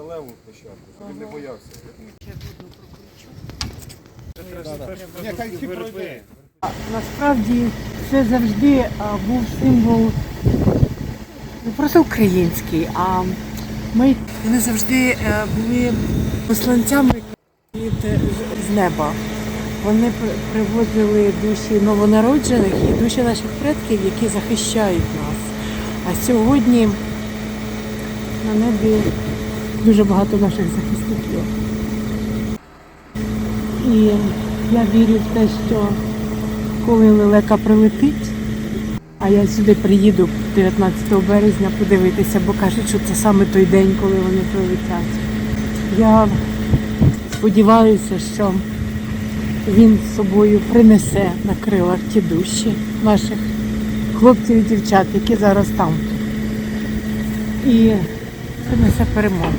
металеву площадку, щоб він не боявся. Насправді це завжди а, був символ не просто український, а ми вони завжди е, були посланцями від е, з неба. Вони привозили душі новонароджених і душі наших предків, які захищають нас. А сьогодні на небі дуже багато наших захисників. І я вірю в те, що коли лелека прилетить, а я сюди приїду 19 березня подивитися, бо кажуть, що це саме той день, коли вони прилетять. Я сподіваюся, що він з собою принесе на крилах ті душі наших хлопців і дівчат, які зараз там. І принесе перемогу.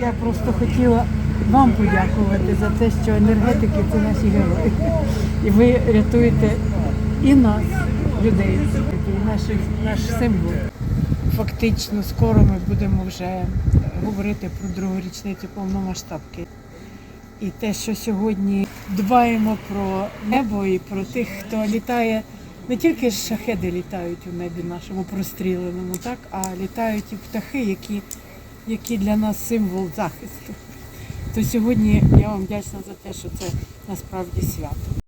Я просто хотіла вам подякувати за те, що енергетики це наші герої. І ви рятуєте і нас, людей, і наших, наш символ. Фактично, скоро ми будемо вже говорити про другу річницю повномасштабки. І те, що сьогодні дбаємо про небо і про тих, хто літає, не тільки шахеди літають у небі нашому простріленому, так, а літають і птахи, які, які для нас символ захисту. То сьогодні я вам вдячна за те, що це насправді свято.